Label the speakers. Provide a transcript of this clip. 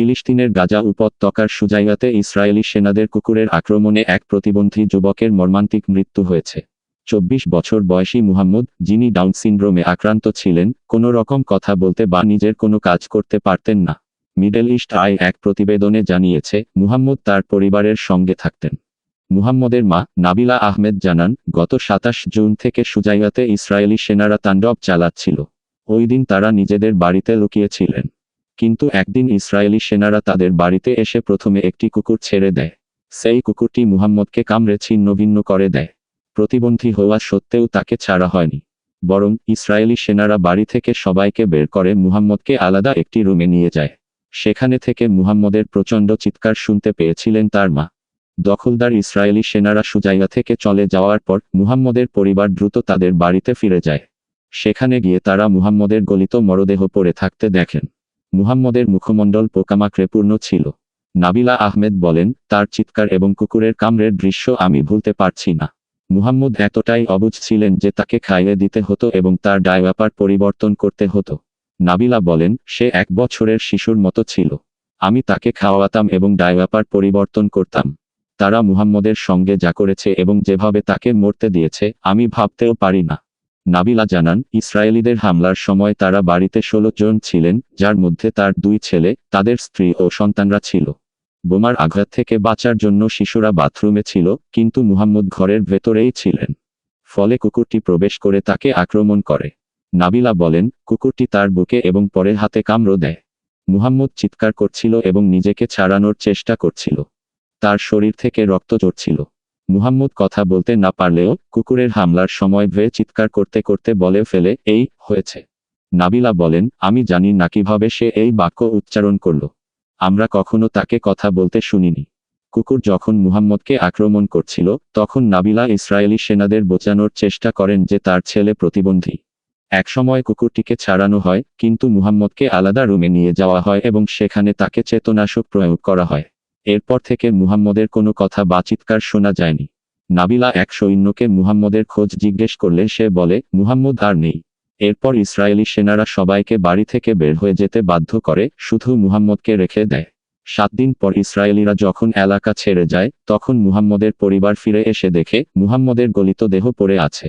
Speaker 1: ফিলিস্তিনের গাজা উপত্যকার সুজাইয়াতে ইসরায়েলি সেনাদের কুকুরের আক্রমণে এক প্রতিবন্ধী যুবকের মর্মান্তিক মৃত্যু হয়েছে। চব্বিশ বছর বয়সী মুহাম্মদ, যিনি ডাউন সিনড্রোমে আক্রান্ত ছিলেন, কোনো রকম কথা বলতে বা নিজের কোনো কাজ করতে পারতেন না। মিডল ইস্ট আই এক প্রতিবেদনে জানিয়েছে, মুহাম্মদ তার পরিবারের সঙ্গে থাকতেন। মুহাম্মদের মা, নাবিলা আহমেদ জানান, গত সাতাশ জুন থেকে সুজাইয়াতে ইসরায়েলি সেনারা তাণ্ডব চালাচ্ছিল। ওই দিন তারা নিজেদের বাড়িতে লুকিয়েছিলেন। কিন্তু একদিন ইসরায়েলি সেনারা তাদের বাড়িতে এসে প্রথমে একটি কুকুর ছেড়ে দেয়। সেই কুকুরটি মুহাম্মদকে কামড়ে ছিন্ন ভিন্ন করে দেয়। প্রতিবন্ধী হওয়া সত্ত্বেও তাকে ছাড়া হয়নি। বরং ইসরায়েলি সেনারা বাড়ি থেকে সবাইকে বের করে মুহাম্মদকে আলাদা একটি রুমে নিয়ে যায়। সেখানে থেকে মুহাম্মদের প্রচণ্ড চিৎকার শুনতে পেয়েছিলেন তার মা। দখলদার ইসরায়েলি সেনারা সুজাইয়া থেকে চলে যাওয়ার পর মুহাম্মদের পরিবার দ্রুত তাদের বাড়িতে ফিরে যায়। সেখানে গিয়ে তারা মুহাম্মদের গলিত মরদেহ পড়ে থাকতে দেখেন। মুহাম্মদের মুখমণ্ডল পোকামাকড়ে পূর্ণ ছিল। নাবিলা আহমেদ বলেন, তার চিৎকার এবং কুকুরের কামড়ের দৃশ্য আমি ভুলতে পারছি না। মুহাম্মদ এতটাই অবুঝ ছিলেন যে তাকে খাইয়ে দিতে হতো এবং তার ডায়ব্যাপার পরিবর্তন করতে হতো। নাবিলা বলেন, সে এক বছরের শিশুর মতো ছিল। আমি তাকে খাওয়াতাম এবং ডায়ব্যাপার পরিবর্তন করতাম। তারা মুহাম্মদের সঙ্গে যা করেছে এবং যেভাবে তাকে মরতে দিয়েছে, আমি ভাবতেও পারি না। নাবিলা জানান, ইসরায়েলিদের হামলার সময় তারা বাড়িতে ষোলো জন ছিলেন, যার মধ্যে তার দুই ছেলে, তাদের স্ত্রী ও সন্তানরা ছিল। বোমার আঘাত থেকে বাঁচার জন্য শিশুরা বাথরুমে ছিল, কিন্তু মুহাম্মদ ঘরের ভেতরেই ছিলেন। ফলে কুকুরটি প্রবেশ করে তাকে আক্রমণ করে। নাবিলা বলেন, কুকুরটি তার বুকে এবং পরে হাতে কামড় দেয়। মুহাম্মদ চিৎকার করছিল এবং নিজেকে ছাড়ানোর চেষ্টা করছিল। তার শরীর থেকে রক্ত চড়ছিল মুহাম্মদ কথা বলতে না পারলেও কুকুরের হামলার সময় ভে চিৎকার করতে করতে বলে ফেলে, এই হয়েছে। নাবিলা বলেন, আমি জানি না কীভাবে সে এই বাক্য উচ্চারণ করল। আমরা কখনো তাকে কথা বলতে শুনিনি। কুকুর যখন মুহাম্মদকে আক্রমণ করছিল, তখন নাবিলা ইসরায়েলি সেনাদের বোঝানোর চেষ্টা করেন যে তার ছেলে প্রতিবন্ধী। একসময় কুকুরটিকে ছাড়ানো হয়, কিন্তু মুহাম্মদকে আলাদা রুমে নিয়ে যাওয়া হয় এবং সেখানে তাকে চেতনাশক প্রয়োগ করা হয়। এরপর থেকে মুহাম্মদের কোনো কথা বা চিৎকার শোনা যায়নি। নাবিলা এক সৈন্যকে মুহাম্মদের খোঁজ জিজ্ঞেস করলে সে বলে, মুহাম্মদ আর নেই। এরপর ইসরায়েলি সেনারা সবাইকে বাড়ি থেকে বের হয়ে যেতে বাধ্য করে, শুধু মুহাম্মদকে রেখে দেয়। সাত দিন পর ইসরায়েলিরা যখন এলাকা ছেড়ে যায়, তখন মুহাম্মদের পরিবার ফিরে এসে দেখে, মুহাম্মদের গলিত দেহ পড়ে আছে।